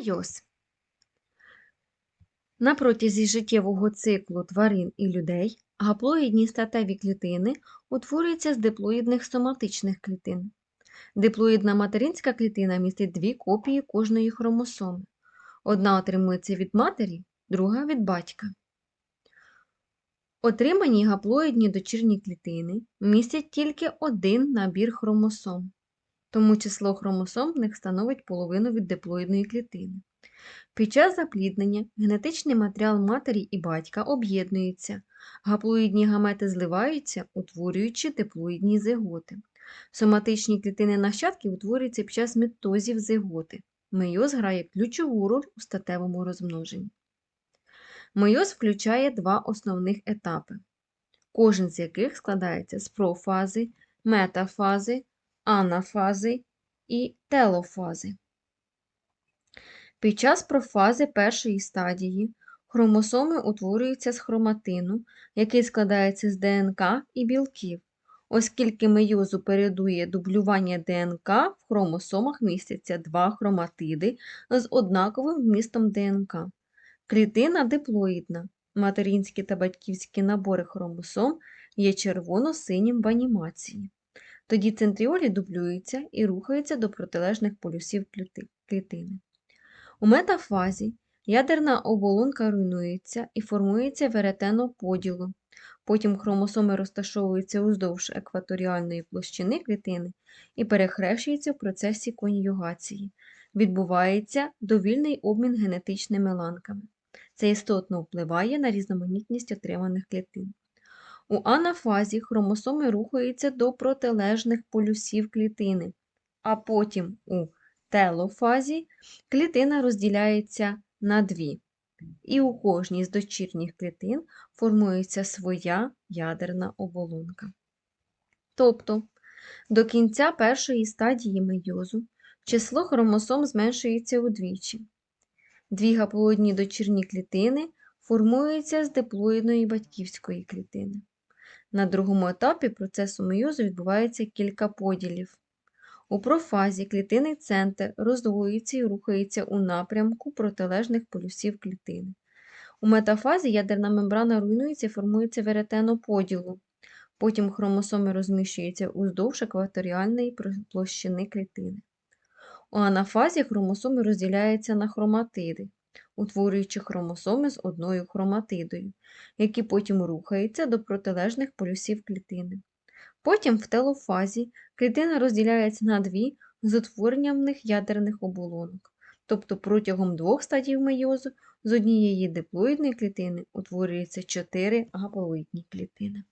Мейоз. На протязі життєвого циклу тварин і людей гаплоїдні статеві клітини утворюються з диплоїдних соматичних клітин. Диплоїдна материнська клітина містить дві копії кожної хромосоми. Одна отримується від матері, друга від батька. Отримані гаплоїдні дочірні клітини містять тільки один набір хромосом, тому число хромосом в них становить половину від диплоїдної клітини. Під час запліднення генетичний матеріал матері і батька об'єднується, гаплоїдні гамети зливаються, утворюючи диплоїдні зиготи. Соматичні клітини нащадків утворюються під час мітозів зиготи. Мейоз грає ключову роль у статевому розмноженні. Мейоз включає два основних етапи, кожен з яких складається з профази, метафази, анафази і телофази. Під час профази першої стадії хромосоми утворюються з хроматину, який складається з ДНК і білків. Оскільки мейозу передує дублювання ДНК, в хромосомах містяться два хроматиди з однаковим вмістом ДНК. Клітина диплоїдна. Материнські та батьківські набори хромосом є червоно-синім в анімації. Тоді центріолі дублюються і рухаються до протилежних полюсів клітини. У метафазі ядерна оболонка руйнується і формується веретено-поділу. Потім хромосоми розташовуються уздовж екваторіальної площини клітини і перехрещуються в процесі конюгації. Відбувається довільний обмін генетичними ланками. Це істотно впливає на різноманітність отриманих клітин. У анафазі хромосоми рухаються до протилежних полюсів клітини, а потім у телофазі клітина розділяється на дві, і у кожній з дочірніх клітин формується своя ядерна оболонка. Тобто, до кінця першої стадії мейозу число хромосом зменшується удвічі. Дві гаплоїдні дочірні клітини формуються з диплоїдної батьківської клітини. На другому етапі процесу мейозу відбувається кілька поділів. У профазі клітинний центр роздвоюється і рухається у напрямку протилежних полюсів клітини. У метафазі ядерна мембрана руйнується і формується веретено поділу. Потім хромосоми розміщуються уздовж екваторіальної площини клітини. У анафазі хромосоми розділяються на хроматиди, утворюючи хромосоми з одною хроматидою, які потім рухаються до протилежних полюсів клітини. Потім в телофазі клітина розділяється на дві з утворенням в них ядерних оболонок. Тобто протягом двох стадій мейозу з однієї диплоїдної клітини утворюється чотири гаплоїдні клітини.